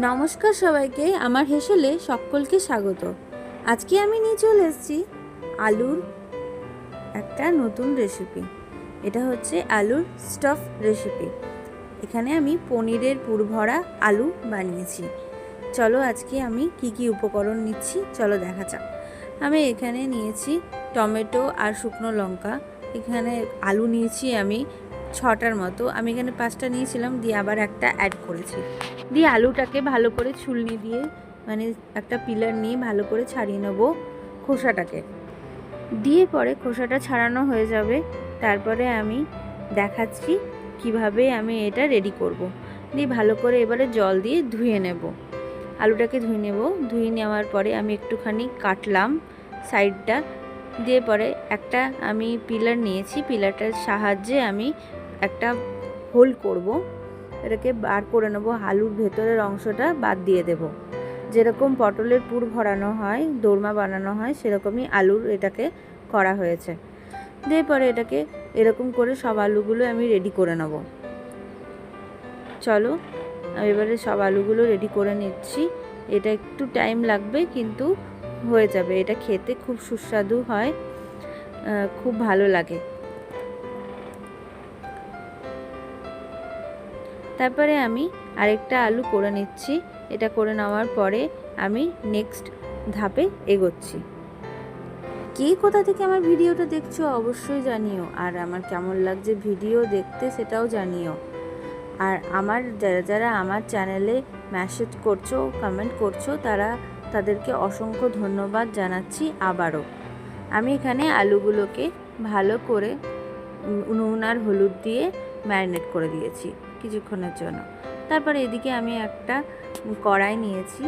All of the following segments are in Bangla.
নমস্কার সবাইকে, আমার হেসেলে সকলকে স্বাগত। আজকে আমি নিয়ে চলে এসেছি আলুর একটা নতুন রেসিপি এটা হচ্ছে আলুর স্টাফ রেসিপি এখানে আমি পনিরের পুরভরা আলু বানিয়েছি। চলো আজকে আমি কি কি উপকরণ নিচ্ছি, চলো দেখা যাক। আমি এখানে নিয়েছি টমেটো আর শুকনো লঙ্কা। এখানে আলু নিয়েছি আমি ছটার মতো আমি এখানে পাঁচটা নিয়েছিলাম, দিয়ে আবার একটা অ্যাড করেছি। দিয়ে আলুটাকে ভালো করে ছুলনি দিয়ে মানে একটা পিলার নিয়ে ভালো করে ছাড়িয়ে নেব খোসাটাকে। দিয়ে পরে খোসাটা ছাড়ানো হয়ে যাবে, তারপরে আমি দেখাচ্ছি কীভাবে আমি এটা রেডি করব। দিয়ে ভালো করে এবারে জল দিয়ে ধুয়ে নেব। আলুটাকে ধুয়ে নেব, ধুয়ে নেওয়ার পরে আমি একটুখানি কাটলাম সাইডটা দিয়ে পরে একটা আমি পিলার নিয়েছি পিলারটার সাহায্যে আমি একটা হোল করব, এটাকে বার করে নেব আলুর ভেতরের অংশটা বাদ দিয়ে দেব। যেরকম পটলের পুর ভরানো হয়, দোরমা বানানো হয়, সেরকমই আলুর এটাকে করা হয়েছে। দিয়ে পরে এটাকে এরকম করে সব আলুগুলো আমি রেডি করে নেব। চলো এবারে সব আলুগুলো রেডি করে নিচ্ছি। এটা একটু টাইম লাগবে, কিন্তু হয়ে যাবে। এটা খেতে খুব সুস্বাদু হয় খুব ভালো লাগে। তারপরে আমি আরেকটা আলু করে নিচ্ছি। এটা করে নেওয়ার পরে আমি নেক্সট ধাপে এগোচ্ছি। কে কোথা থেকে আমার ভিডিওটা দেখছ অবশ্যই জানিও। আর আমার কেমন লাগছে ভিডিও দেখতে সেটাও জানিও। আর আমার যারা যারা আমার চ্যানেলে মেসেজ করছ কমেন্ট করছ, তারা তাদেরকে অসংখ্য ধন্যবাদ জানাচ্ছি আবারও। আমি এখানে আলুগুলোকে ভালো করে নুন আর হলুদ দিয়ে ম্যারিনেট করে দিয়েছি। কিছুক্ষণের জন্য। তারপরে এদিকে আমি একটা কড়াই নিয়েছি।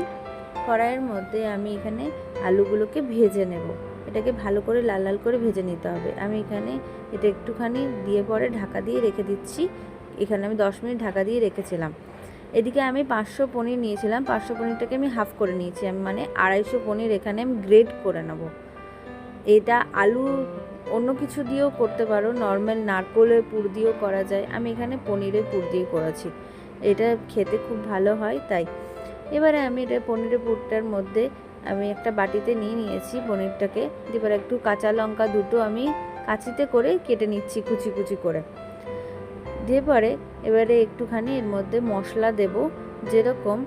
কড়াইয়ের মধ্যে আমি এখানে আলুগুলোকে ভেজে নেব। এটাকে ভালো করে লাল লাল করে ভেজে নিতে হবে। আমি এখানে এটা একটুখানি দিয়ে পরে ঢাকা দিয়ে রেখে দিচ্ছি। এখানে আমি দশ মিনিট ঢাকা দিয়ে রেখেছিলাম। এদিকে আমি পাঁচশো পনির নিয়েছিলাম। পাঁচশো পনিরটাকে আমি হাফ করে নিয়েছি। আমি মানে আড়াইশো পনির এখানে আমি গ্রেড করে নেব। এটা আলু অন্য কিছু দিয়েও করতে পারো। নর্মাল নারকোলের পুর দিয়েও করা যায়। আমি এখানে পনিরের পুর দিয়ে করেছি এটা খেতে খুব ভালো হয়, তাই। এবারে আমি এটা পনিরের পুরটার মধ্যে আমি একটা বাটিতে নিয়ে নিয়েছি পনিরটাকে। এবার একটু কাঁচা লঙ্কা দুটো আমি কাঁচিতে করে কেটে নিচ্ছি কুচি কুচি করে। দিয়ে পরে এবারে একটুখানি এর মধ্যে মশলা দেব। যেরকম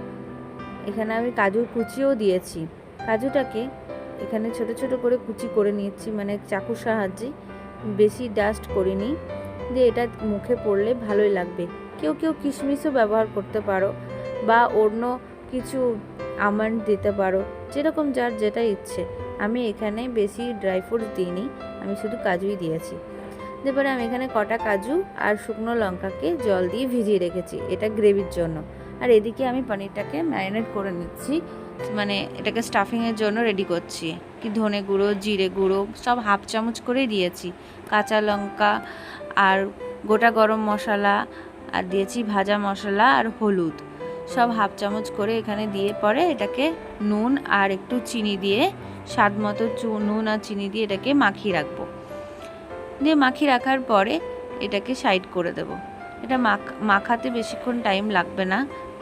এখানে আমি কাজুর কুচিও দিয়েছি। কাজুটাকে এখানে ছোট ছোট করে কুচি করে নিচ্ছি মানে চাকুর সাহায্যে। বেশি ডাস্ট করিনি। যে এটা মুখে পড়লে ভালোই লাগবে। কেউ কেউ কিশমিশও ব্যবহার করতে পারো বা অন্য কিছু আমন্ড দিতে পারো, যেরকম যার যেটা ইচ্ছে। আমি এখানে বেশি ড্রাই ফ্রুটস দিইনি, আমি শুধু কাজুই দিয়েছি। এবারে আমি এখানে কটা কাজু আর শুকনো লঙ্কাকে জল দিয়ে ভিজিয়ে রেখেছি, এটা গ্রেভির জন্য। আর এদিকে আমি পনিরটাকে ম্যারিনেট করে নিচ্ছি। মানে এটাকে স্টাফিংয়ের জন্য রেডি করছি। কি ধনে গুঁড়ো, জিরে গুঁড়ো, সব হাফ চামচ করেই দিয়েছি। কাঁচা লঙ্কা আর গোটা গরম মশলা, আর দিয়েছি ভাজা মশলা আর হলুদ। সব হাফ চামচ করে এখানে দিয়ে পরে এটাকে নুন আর একটু চিনি দিয়ে, স্বাদ মতো নুন আর চিনি দিয়ে এটাকে মাখিয়ে রাখব। দিয়ে মাখিয়ে রাখার পরে এটাকে সাইড করে দেব। এটা মাখ মাখাতে বেশিক্ষণ টাইম লাগবে না।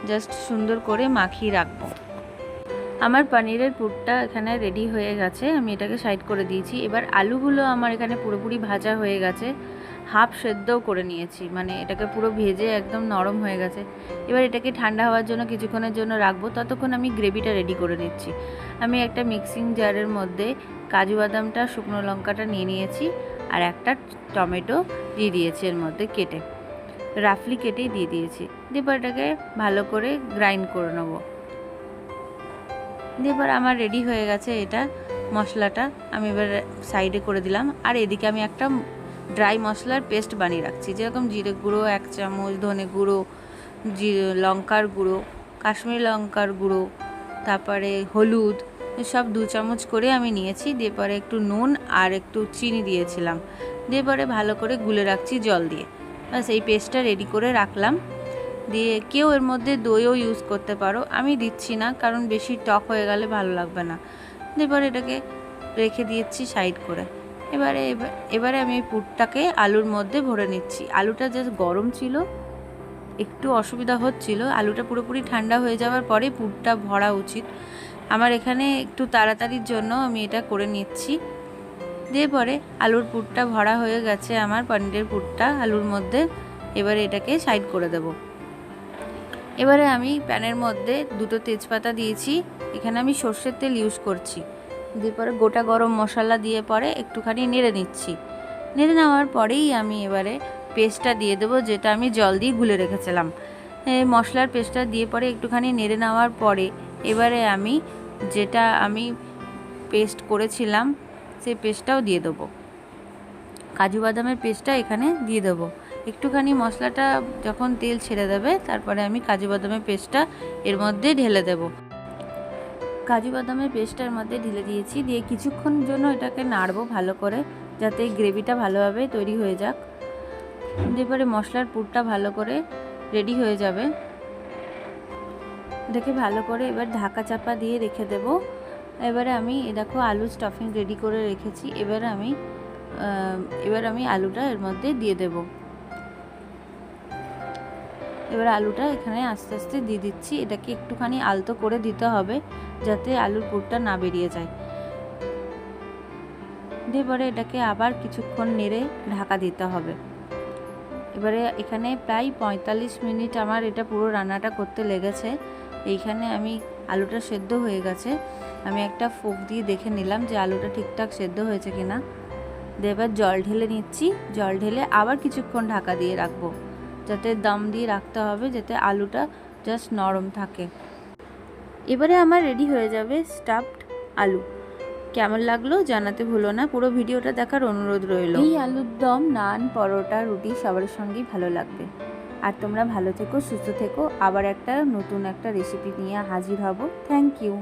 জাস্ট সুন্দর করে মাখিয়ে রাখব। আমার পনিরের পুরটা এখানে রেডি হয়ে গেছে। আমি এটাকে সাইড করে দিয়েছি। এবার আলুগুলো আমার এখানে পুরোপুরি ভাজা হয়ে গেছে। হাফ সেদ্ধও করে নিয়েছি। মানে এটাকে পুরো ভেজে একদম নরম হয়ে গেছে। এবার এটাকে ঠান্ডা হওয়ার জন্য, কিছুক্ষণের জন্য রাখব। ততক্ষণ আমি গ্রেভিটা রেডি করে নিচ্ছি। আমি একটা মিক্সিং জারের মধ্যে কাজু বাদামটা, শুকনো লঙ্কাটা নিয়ে নিয়েছি আর একটা টমেটো দিয়ে দিয়েছি এর মধ্যে কেটে। রাফলি কেটেই দিয়ে দিয়েছি। দিয়ে এটাকে ভালো করে গ্রাইন্ড করে নেব। দিয়ে এবার আমার রেডি হয়ে গেছে এটা, মশলাটা। আমি এবার সাইডে করে দিলাম। আর এদিকে আমি একটা ড্রাই মশলার পেস্ট বানিয়ে রাখছি। যেরকম জিরে গুঁড়ো, এক চামচ ধনে গুঁড়ো, জি, লঙ্কার গুঁড়ো, কাশ্মীরি লঙ্কার গুঁড়ো, তারপরে হলুদ, সব দু চামচ করে আমি নিয়েছি। দিয়ে পরে একটু নুন আর একটু চিনি দিয়েছিলাম। দিয়ে পরে ভালো করে গুলে রাখছি জল দিয়ে। ব্যাস, এই পেস্টটা রেডি করে রাখলাম। দিয়ে কেউ এর মধ্যে দইও ইউজ করতে পারো। আমি দিচ্ছি না, কারণ বেশি টক হয়ে গেলে ভালো লাগবে না। এবার এটাকে রেখে দিয়েছি সাইড করে। এবারে, এবা- এবারে আমি পুরটাকে আলুর মধ্যে ভরে নিচ্ছি। আলুটা জাস্ট গরম ছিল, একটু অসুবিধা হচ্ছিল। আলুটা পুরোপুরি ঠান্ডা হয়ে যাওয়ার পরে পুরটা ভরা উচিত। আমার এখানে একটু তাড়াতাড়ির জন্য আমি এটা করে নিচ্ছি। দিয়ে পরে আলুর পুরটা ভরা হয়ে গেছে আমার, পনিরের পুরটা আলুর মধ্যে। এবারে এটাকে সাইড করে দেব। এবারে আমি প্যানের মধ্যে দুটো তেজপাতা দিয়েছি। এখানে আমি সর্ষের তেল ইউজ করছি। দিয়ে পরে গোটা গরম মশলা দিয়ে পরে একটুখানি নেড়ে নিচ্ছি। নেড়ে নেওয়ার পরেই আমি এবারে পেস্টটা দিয়ে দেবো, যেটা আমি জল দিয়ে গুলে রেখেছিলাম। মশলার পেস্টটা দিয়ে পরে একটুখানি নেড়ে নেওয়ার পরে এবারে আমি যেটা আমি পেস্ট করেছিলাম সেই পেস্টটাও দিয়ে দেবো। কাজু বাদামের পেস্টটা এখানে দিয়ে দেবো। একটুখানি মশলাটা যখন তেল ছেড়ে দেবে, তারপরে আমি কাজু বাদামের পেস্টটা এর মধ্যে ঢেলে দেব। কাজু বাদামের পেস্টটার মধ্যে ঢেলে দিয়েছি, দিয়ে কিছুক্ষণ জন্য এটাকে নাড়বো ভালো করে, যাতে গ্রেভিটা ভালোভাবে তৈরি হয়ে যাক। এরপরে মশলার পুরটা ভালো করে রেডি হয়ে যাবে। এটাকে ভালো করে এবার ঢাকা চাপা দিয়ে রেখে দেব। এবারে আমি দেখো আলু স্টাফিং রেডি করে রেখেছি। এবারে আমি এবার আমি আলুটা এর মধ্যে দিয়ে দেব। এবার আলুটা এখানে আস্তে আস্তে দিয়ে দিচ্ছি। এটাকে একটুখানি আলতো করে দিতে হবে যাতে আলুর পুরটা না বেরিয়ে যায়। দিয়ে পরে এটাকে আবার কিছুক্ষণ নেড়ে ঢাকা দিতে হবে। এবারে এখানে প্রায় পঁয়তাল্লিশ মিনিট আমার এটা পুরো রান্নাটা করতে লেগেছে। এইখানে আমি আলুটা সেদ্ধ হয়ে গেছে। আমি একটা ফোক দিয়ে দেখে নিলাম যে আলুটা ঠিকঠাক সেদ্ধ হয়েছে কিনা। দিয়ে এবার জল ঢেলে নিচ্ছি। জল ঢেলে আবার কিছুক্ষণ ঢাকা দিয়ে রাখব। যাতে দম দিয়ে রাখতে হবে যাতে আলুটা জাস্ট নরম থাকে। এবারে আমার রেডি হয়ে যাবে স্টাফড আলু। কেমন লাগল জানাতে ভুলো না, পুরো ভিডিওটা দেখার অনুরোধ রইল। এই আলুর দম, নান, পরোটা, রুটি সবার সঙ্গেই ভালো লাগবে। আর তোমরা ভালো থেকো, সুস্থ থেকো, আবার একটা নতুন একটা রেসিপি নিয়ে হাজির হব। Thank you